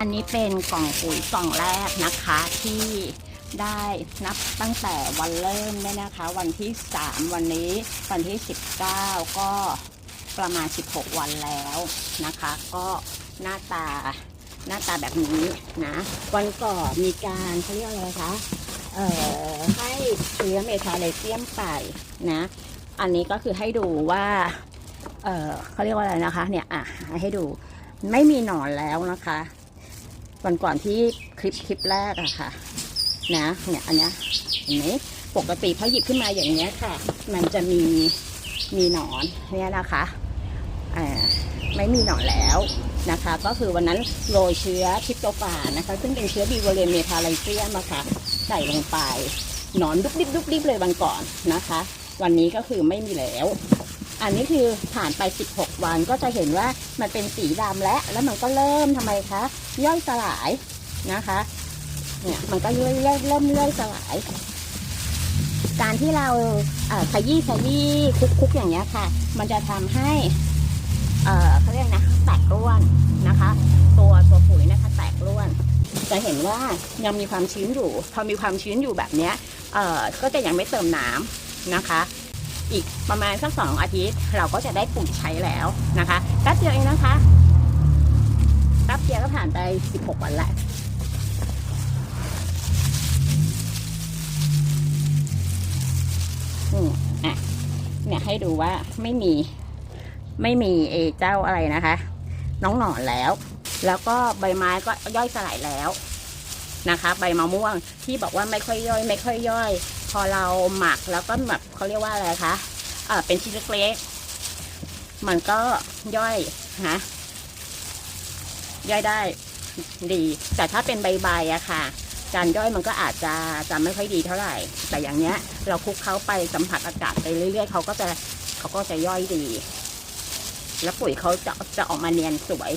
อันนี้เป็นกล่องปุ๋ยกล่องแรกนะคะที่ได้นับตั้งแต่วันเริ่มเนี่ยนะคะ วันที่ 3 วันนี้วันที่ 19 ก็ประมาณ 16 วันแล้วนะคะ ก็หน้าตาหน้าตาแบบนี้นะ วันก่อนมีการเขาเรียกอะไรคะเอ่อให้เชื้อเมทาเลเซียมไปนะ อันนี้ก็คือให้ดูว่าเออเขาเรียกว่าอะไรนะคะ เนี่ยอะให้ดูไม่มีหนอนแล้วนะคะ วันก่อนที่คลิปคลิปแรกอะค่ะนะเนี่ยอันเนี้ยเห็นไหมปกติพอหยิบขึ้นมาอย่างเนี้ยค่ะ มันจะมีมีหนอนเนี่ยนะคะอ่าไม่มีหนอนแล้วนะคะ ก็คือวันนั้นโรยเชื้อทิปโตฟานะคะ ซึ่งเป็นเชื้อบีวเลเมทาไลเซียมอะค่ะใส่ลงไปหนอนดุบดิบดุบดิบเลยวันก่อนนะคะ วันนี้ก็คือไม่มีแล้ว อันนี้คือผ่านไป 16 วันก็จะเห็นว่ามันเป็นสีดำแล้วแล้วมันก็เริ่มทำไมคะย่อยสลายนะคะเนี่ยมันก็ย่อยย่อยเริ่มย่อยสลาย การที่เราเอ่อขยี้ขยี้คุกคุกอย่างเงี้ยค่ะ มันจะทำให้เขาเรียกนะแตกร่วนนะคะ ตัวตัวปุ๋ยนะคะแตกร่วน จะเห็นว่ายังมีความชื้นอยู่ พอมีความชื้นอยู่แบบเนี้ยก็จะยังไม่เติมน้ำนะคะ อีกประมาณสักสองอาทิตย์ เราก็จะได้ปุ๋ยใช้แล้วนะคะแป๊บเดียวเองนะคะแป๊บเดียวก็ผ่านไป 16 วันแล้วอืมอะ เนี่ยให้ดูว่าไม่มี ไม่มีเอเจ้าอะไรนะคะ น้องหนอนแล้ว แล้วก็ใบไม้ก็ย่อยสลายแล้ว นะคะ ใบมะม่วงที่บอกว่าไม่ค่อยย่อย ไม่ค่อยย่อย พอเราหมักแล้วก็แบบเขาเรียกว่าอะไรคะเออเป็นชิ้นเล็กๆ มันก็ย่อยฮะย่อยได้ดี แต่ถ้าเป็นใบๆอะค่ะ การย่อยมันก็อาจจะจะไม่ค่อยดีเท่าไหร่ แต่อย่างเนี้ย เราคลุกเขาไปสัมผัสอากาศไปเรื่อยๆเขาก็จะเขาก็จะย่อยดี แล้วปุ๋ยเขาจะจะออกมาเนียนสวย